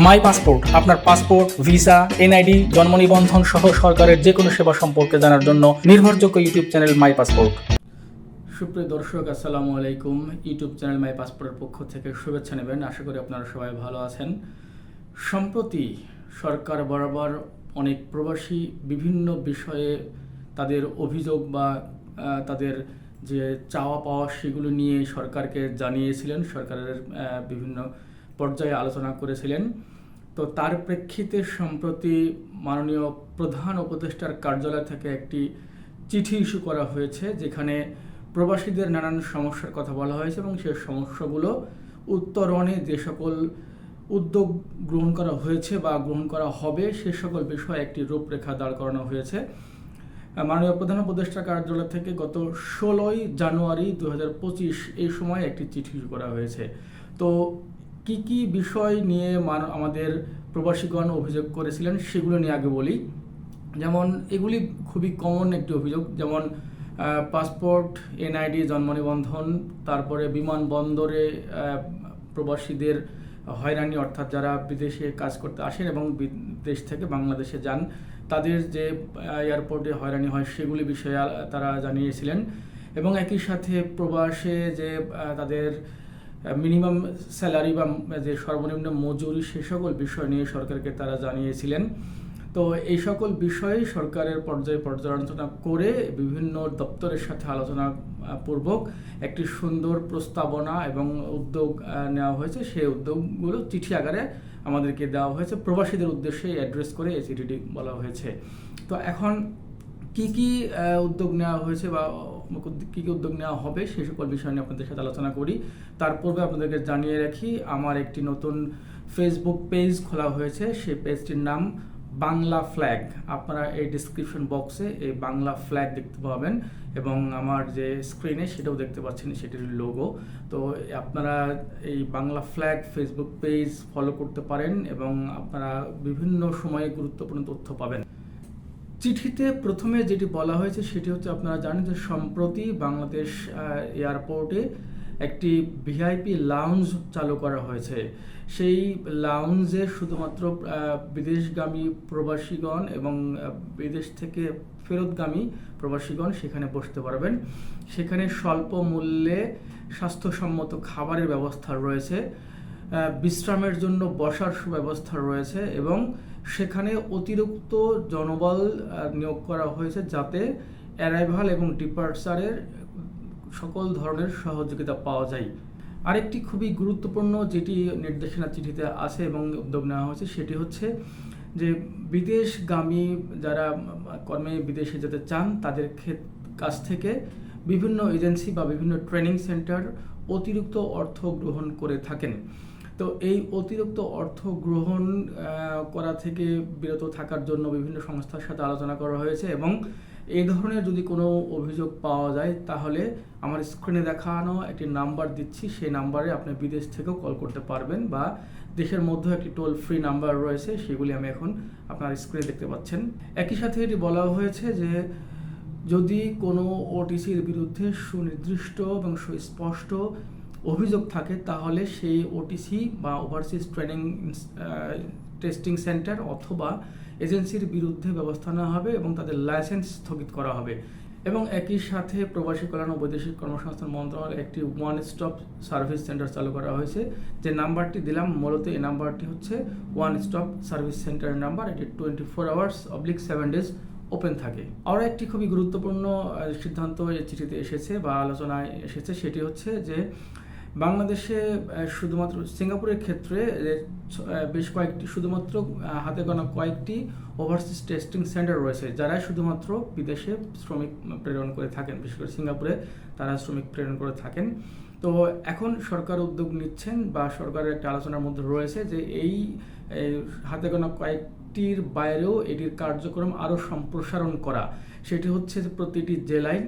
মাই passport, আপনার passport, visa, NID, জন্ম নিবন্ধন সহ সরকারের যে কোনো সেবা সম্পর্কে জানার জন্য নির্ভরযোগ্য ইউটিউব চ্যানেল মাই পাসপোর্ট। সুপ্রিয় দর্শক, আসসালামু আলাইকুম। ইউটিউব চ্যানেল মাই পাসপোর্টের পক্ষ থেকে শুভেচ্ছা নেবেন। আশা করি আপনারা সবাই ভালো আছেন। সম্প্রতি সরকার বরাবর অনেক প্রবাসী বিভিন্ন বিষয়ে তাদের অভিযোগ বা তাদের যে চাওয়া পাওয়া সেগুলো নিয়ে সরকারকে জানিয়েছিলেন। সরকারের বিভিন্ন পর্যায়ে আলোচনা করেছিলেন। তো তার প্রেক্ষিতে সম্প্রতি মাননীয় প্রধান উপদেষ্টার কার্যালয় থেকে একটি চিঠি ইস্যু করা হয়েছে, যেখানে প্রবাসীদের নানান সমস্যার কথা বলা হয়েছে এবং সেই সমস্যাগুলো উত্তরণে যে সকল উদ্যোগ গ্রহণ করা হয়েছে বা গ্রহণ করা হবে, সে সকল বিষয়ে একটি রূপরেখা দাঁড় করানো হয়েছে। মাননীয় প্রধান উপদেষ্টা কার্যালয় থেকে গত ষোলোই জানুয়ারি দু হাজার পঁচিশ এই সময় একটি চিঠি করা হয়েছে। তো কি কি বিষয় নিয়ে আমাদের প্রবাসীগণ অভিযোগ করেছিলেন সেগুলো নিয়ে আগে বলি। যেমন এগুলি খুবই কমন একটি অভিযোগ, যেমন পাসপোর্ট এনআইডি জন্ম নিবন্ধন, তারপরে বিমানবন্দরে প্রবাসীদের হয়রানি, অর্থাৎ যারা বিদেশে কাজ করতে আসেন এবং বিদেশ থেকে বাংলাদেশে যান, তাদের যে এয়ারপোর্টে হয়রানি হয় সেগুলি বিষয়ে তারা জানিয়েছিলেন। এবং একই সাথে প্রবাসে যে তাদের মিনিমাম স্যালারি বা যে সর্বনিম্ন মজুরি সে সকল বিষয় নিয়ে সরকারকে তারা জানিয়েছিলেন। তো এই সকল বিষয়ে সরকারের পর্যায়ে পর্যালোচনা করে বিভিন্ন দপ্তরের সাথে আলোচনা পূর্বক একটি সুন্দর প্রস্তাবনা এবং উদ্যোগ নেওয়া হয়েছে। সেই উদ্যোগগুলো চিঠি আকারে আমাদেরকে দেওয়া হয়েছে। প্রবাসীদের উদ্দেশ্যে অ্যাড্রেস করে এই চিঠিটি বলা হয়েছে। তো এখন কি কি উদ্যোগ নেওয়া হয়েছে বা কি কি উদ্যোগ নেওয়া হবে সেই সকল বিষয় নিয়ে আপনাদের সাথে আলোচনা করি। তার পূর্বে আপনাদেরকে জানিয়ে রাখি, আমার একটি নতুন ফেসবুক পেজ খোলা হয়েছে। সেই পেজটির নাম বাংলা ফ্ল্যাগ আপনারা এই ডিসক্রিপশন বক্সে এই বাংলা ফ্ল্যাগ দেখতে পাবেন এবং আমার যে স্ক্রিনে সেটাও দেখতে পাচ্ছেন, সেটির লোগো তো আপনারা এই Bangla flag Facebook page follow করতে পারেন এবং আপনারা বিভিন্ন সময়ে গুরুত্বপূর্ণ তথ্য পাবেন। চিঠিতে প্রথমে যেটি বলা হয়েছে সেটি হচ্ছে আপনারা জানেন যে সম্প্রতি বাংলাদেশ এয়ারপোর্টে একটি ভিআইপি লাউঞ্জ চালু করা হয়েছে। সেই লাউঞ্জে শুধুমাত্র বিদেশগামী প্রবাসীগণ এবং বিদেশ থেকে ফেরতগামী প্রবাসীগণ সেখানে বসতে পারবেন। সেখানে স্বল্প মূল্যে স্বাস্থ্যসম্মত খাবারের ব্যবস্থা রয়েছে। বিশ্রামের জন্য বসার সুব্যবস্থা রয়েছে এবং সেখানে অতিরিক্ত জনবল নিয়োগ করা হয়েছে যাতে অ্যারাইভাল এবং ডিপার্চারের সকল ধরনের সহযোগিতা পাওয়া যায়। আরেকটি খুবই গুরুত্বপূর্ণ যেটি নির্দেশনা চিঠিতে আছে এবং উদ্যোগ নেওয়া হয়েছে সেটি হচ্ছে যে বিদেশগামী যারা কর্মে বিদেশে যেতে চান, তাদের ক্ষেত- কাছ থেকে বিভিন্ন এজেন্সি বা বিভিন্ন ট্রেনিং সেন্টার অতিরিক্ত অর্থ গ্রহণ করে থাকেন। তো এই অতিরিক্ত অর্থ গ্রহণ করা থেকে বিরত থাকার জন্য বিভিন্ন সংস্থার সাথে আলোচনা করা হয়েছে এবং এই ধরনের যদি কোনো অভিযোগ পাওয়া যায়, তাহলে আমার স্ক্রিনে দেখানো একটি নাম্বার দিচ্ছি। সেই নাম্বারে আপনি বিদেশ থেকেও কল করতে পারবেন বা দেশের মধ্যে একটি টোল ফ্রি নাম্বার রয়েছে, সেগুলি আমি এখন আপনার স্ক্রিনে দেখতে পাচ্ছেন। একই সাথে এটি বলা হয়েছে যে, যদি কোনো ওটিসির বিরুদ্ধে সুনির্দিষ্ট এবং সুস্পষ্ট অভিযোগ থাকে, তাহলে সেই ওটিসি বা ওভারসিজ ট্রেনিং টেস্টিং সেন্টার অথবা এজেন্সির বিরুদ্ধে ব্যবস্থা নেওয়া হবে এবং তাদের লাইসেন্স স্থগিত করা হবে। এবং একই সাথে প্রবাসী কল্যাণ ও বৈদেশিক কর্মসংস্থান মন্ত্রণালয় একটি ওয়ান স্টপ সার্ভিস সেন্টার চালু করা হয়েছে। যে নাম্বারটি দিলাম, মূলত এই নাম্বারটি হচ্ছে ওয়ান স্টপ সার্ভিস সেন্টারের নাম্বার এটি twenty four hours oblique seven days open থাকে। আরও একটি খুবই গুরুত্বপূর্ণ সিদ্ধান্ত এই চিঠিতে এসেছে বা আলোচনায় এসেছে, সেটি হচ্ছে যে বাংলাদেশে শুধুমাত্র সিঙ্গাপুরের ক্ষেত্রে বেশ কয়েকটি, শুধুমাত্র হাতে গোনা কয়েকটি ওভারসিজ টেস্টিং সেন্টার রয়েছে যারা শুধুমাত্র বিদেশে শ্রমিক প্রেরণ করে থাকেন। বিশেষ করে সিঙ্গাপুরে তারা শ্রমিক প্রেরণ করে থাকেন। তো এখন সরকার উদ্যোগ নিচ্ছেন বা সরকারের একটা আলোচনার মধ্যে রয়েছে যে এই হাতে গোনা কয়েকটির বাইরেও এটির কার্যক্রম আরও সম্প্রসারণ করা। সেটি হচ্ছে প্রতিটি জেলায়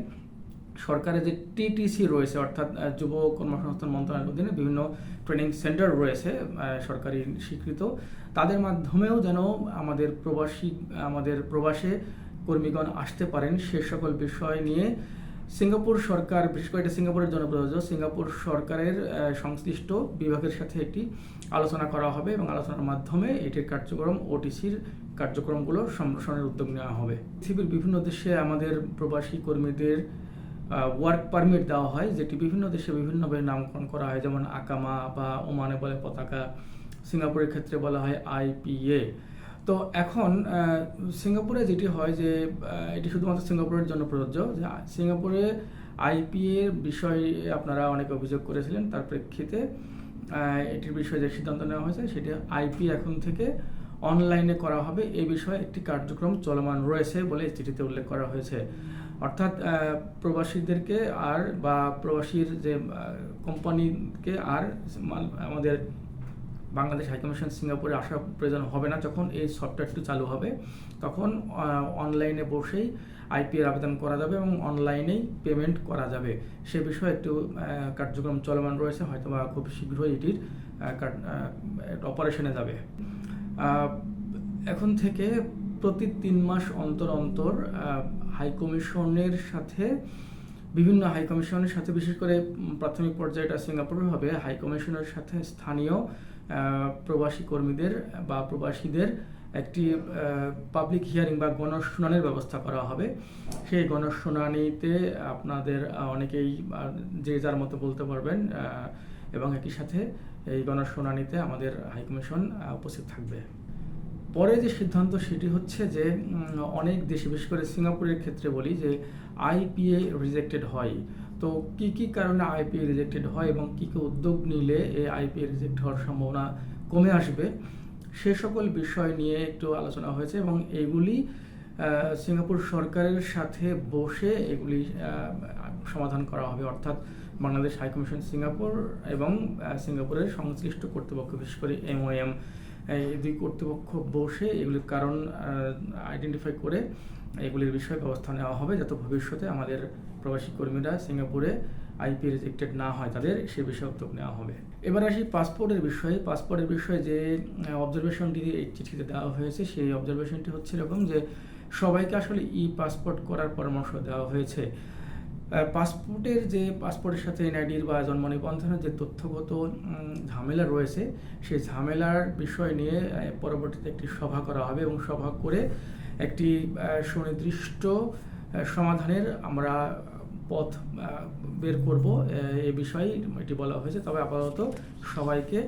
সরকারের যে টিটিসি রয়েছে, অর্থাৎ যুব কর্মসংস্থান মন্ত্রণালয়ের অধীনে বিভিন্ন ট্রেনিং সেন্টার রয়েছে সরকারি স্বীকৃত। তাদের মাধ্যমেও যেন আমাদের প্রবাসী, আমাদের প্রবাসে কর্মীগণ আসতে পারেন সে সকল বিষয় নিয়ে। সিঙ্গাপুর সরকার, বিশেষ করে এটা সিঙ্গাপুরের জন্য সিঙ্গাপুর সরকারের সংশ্লিষ্ট বিভাগের সাথে একটি আলোচনা করা হবে এবং আলোচনার মাধ্যমে এটির কার্যক্রম ওটিসির কার্যক্রমগুলো সম্প্রসারণের উদ্যোগ নেওয়া হবে। পৃথিবীর বিভিন্ন দেশে আমাদের প্রবাসী কর্মীদের ওয়ার্ক পারমিট দেওয়া হয়, যেটি বিভিন্ন দেশে বিভিন্নভাবে নামকরণ করা হয়। যেমন আকামা বা ওমানে বলে পতাকা, সিঙ্গাপুরের ক্ষেত্রে বলা হয় আইপিএ তো এখন সিঙ্গাপুরে যেটি হয় যে এটি শুধুমাত্র সিঙ্গাপুরের জন্য প্রযোজ্য। যে সিঙ্গাপুরে আইপিএর বিষয়ে আপনারা অনেক অভিযোগ করেছিলেন, তার প্রেক্ষিতে এটির বিষয়ে যে সিদ্ধান্ত নেওয়া হয়েছে, সেটি আইপি এখন থেকে অনলাইনে করা হবে। এ বিষয়ে একটি কার্যক্রম চলমান রয়েছে বলে চিঠিতে উল্লেখ করা হয়েছে। অর্থাৎ প্রবাসীদেরকে আর বা প্রবাসীর যে কোম্পানিকে আর আমাদের বাংলাদেশ হাইকমিশন সিঙ্গাপুরে আসা প্রয়োজন হবে না। যখন এই সফটওয়্যারটি চালু হবে, তখন অনলাইনে বসেই আইপিএর আবেদন করা যাবে এবং অনলাইনেই পেমেন্ট করা যাবে। সে বিষয়ে একটু কার্যক্রম চলমান রয়েছে হয়তো বা খুব শীঘ্রই এটির অপারেশনে যাবে। এখন থেকে প্রতি তিন মাস অন্তর অন্তর হাই কমিশনের সাথে, বিভিন্ন হাইকমিশনের সাথে, বিশেষ করে প্রাথমিক পর্যায়ে এটা সিঙ্গাপুরে হবে হাইকমিশনের সাথে স্থানীয় প্রবাসী কর্মীদের বা প্রবাসীদের একটি পাবলিক হিয়ারিং বা গণশুনানির ব্যবস্থা করা হবে। সেই গণশুনানিতে আপনাদের অনেকেই যে যার মতো বলতে পারবেন এবং একই সাথে এই গণশুনানিতে আমাদের হাইকমিশন উপস্থিত থাকবে। পরে যে সিদ্ধান্ত সেটি হচ্ছে যে অনেক দেশে, বিশেষ করে সিঙ্গাপুরের ক্ষেত্রে বলি যে আইপিএ রিজেক্টেড হয়। তো কি কি কারণে আইপিএ রিজেক্টেড হয় এবং কি কী উদ্যোগ নিলে এই আইপিএ রিজেক্ট হওয়ার সম্ভাবনা কমে আসবে, সে সকল বিষয় নিয়ে একটু আলোচনা হয়েছে এবং এগুলি সিঙ্গাপুর সরকারের সাথে বসে এগুলি সমাধান করা হবে। অর্থাৎ বাংলাদেশ হাইকমিশন সিঙ্গাপুর এবং সিঙ্গাপুরের সংশ্লিষ্ট কর্তৃপক্ষ, বিশেষ করে এমওএম দুই কর্তৃপক্ষ বসে এগুলির কারণ আইডেন্টিফাই করে এগুলির বিষয়ে ব্যবস্থা নেওয়া হবে যাতে ভবিষ্যতে আমাদের প্রবাসী কর্মীরা সিঙ্গাপুরে আইপি রিজেক্টেড না হয়, তাদের সে বিষয়ে উদ্যোগ নেওয়া হবে। এবার আসি পাসপোর্টের বিষয়ে। পাসপোর্টের বিষয়ে যে অবজারভেশনটি এই চিঠিতে দেওয়া হয়েছে, সেই অবজারভেশনটি হচ্ছে এরকম যে, সবাইকে আসলে ই পাসপোর্ট করার পরামর্শ দেওয়া হয়েছে। পাসপোর্টের যে পাসপোর্টের সাথে এনআইডির বা জন্ম নিবন্ধনের যে তথ্যগত ঝামেলা রয়েছে, সেই ঝামেলার বিষয় নিয়ে পরবর্তীতে একটি সভা করা হবে এবং সভা করে একটি সুনির্দিষ্ট সমাধানের আমরা পথ বের করব এ বিষয়ে এটি বলা হয়েছে। তবে আপাতত সবাইকে,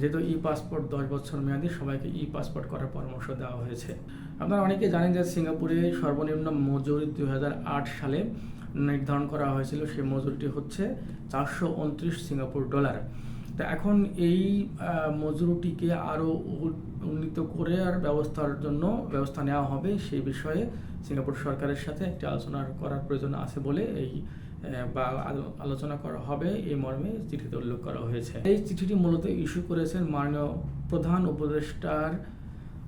যেহেতু ই পাসপোর্ট দশ বছর মেয়াদি, সবাইকে ই পাসপোর্ট করার পরামর্শ দেওয়া হয়েছে। আপনারা অনেকে জানেন যে সিঙ্গাপুরে সর্বনিম্ন মজুরি দু হাজার আট সালে নির্ধারণ করা হয়েছিল সেই মজুরিটি হচ্ছে চারশো উনত্রিশ সিঙ্গাপুর ডলার। তা এখন এই মজুরিটিকে আরও উন্নীত করে আর ব্যবস্থার জন্য ব্যবস্থা নেওয়া হবে সেই বিষয়ে সিঙ্গাপুর সরকারের সাথে একটি আলোচনা করার প্রয়োজন আছে বলে এই বা আলো- আলোচনা করা হবে এই মর্মে চিঠিতে উল্লেখ করা হয়েছে। এই চিঠিটি মূলত ইস্যু করেছেন মাননীয় প্রধান উপদেষ্টার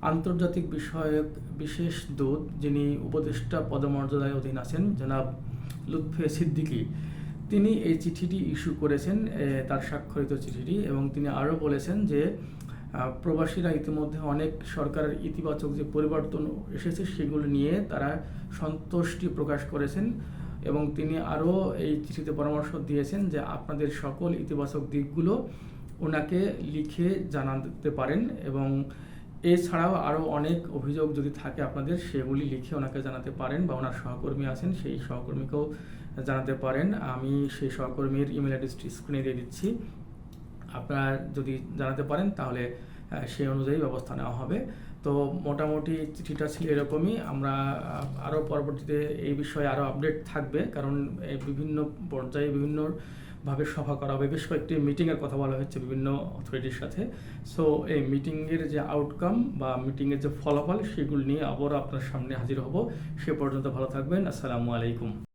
আন্তর্জাতিক বিষয়ক বিশেষ দূত যিনি উপদেষ্টা পদমর্যাদায় অধীন আছেন, জনাব লুৎফে সিদ্দিকী। তিনি এই চিঠিটি ইস্যু করেছেন তার স্বাক্ষরিত চিঠিটি, এবং তিনি আরও বলেছেন যে প্রবাসীরা ইতিমধ্যে অনেক সরকারের ইতিবাচক যে পরিবর্তন এসেছে সেগুলো নিয়ে তারা সন্তুষ্টি প্রকাশ করেছেন, এবং তিনি আরও এই চিঠিতে পরামর্শ দিয়েছেন যে আপনাদের সকল ইতিবাচক দিকগুলো ওনাকে লিখে জানাতে পারেন, এবং এছাড়াও আরও অনেক অভিযোগ যদি থাকে আপনাদের, সেগুলি লিখে ওনাকে জানাতে পারেন বা ওনার সহকর্মী আছেন, সেই সহকর্মীকেও জানাতে পারেন। আমি সেই সহকর্মীর ইমেল অ্যাড্রেসটি স্ক্রিনে দিয়ে দিচ্ছি। আপনারা যদি জানাতে পারেন, তাহলে সেই অনুযায়ী ব্যবস্থা নেওয়া হবে। তো মোটামুটি চিঠিটা ছিল এরকমই। আমরা আরও পরবর্তীতে এই বিষয়ে আরও আপডেট থাকবে, কারণ বিভিন্ন পর্যায়ে বিভিন্ন ভাবে সভা করা হবে। বেশ কয়েকটি মিটিংয়ের কথা বলা হচ্ছে বিভিন্ন অথরিটির সাথে। সো এই মিটিংয়ের যে আউটকাম বা মিটিংয়ের যে ফলাফল, সেগুলো নিয়ে আবারও আপনার সামনে হাজির হব। সে পর্যন্ত ভালো থাকবেন। আসসালামু আলাইকুম।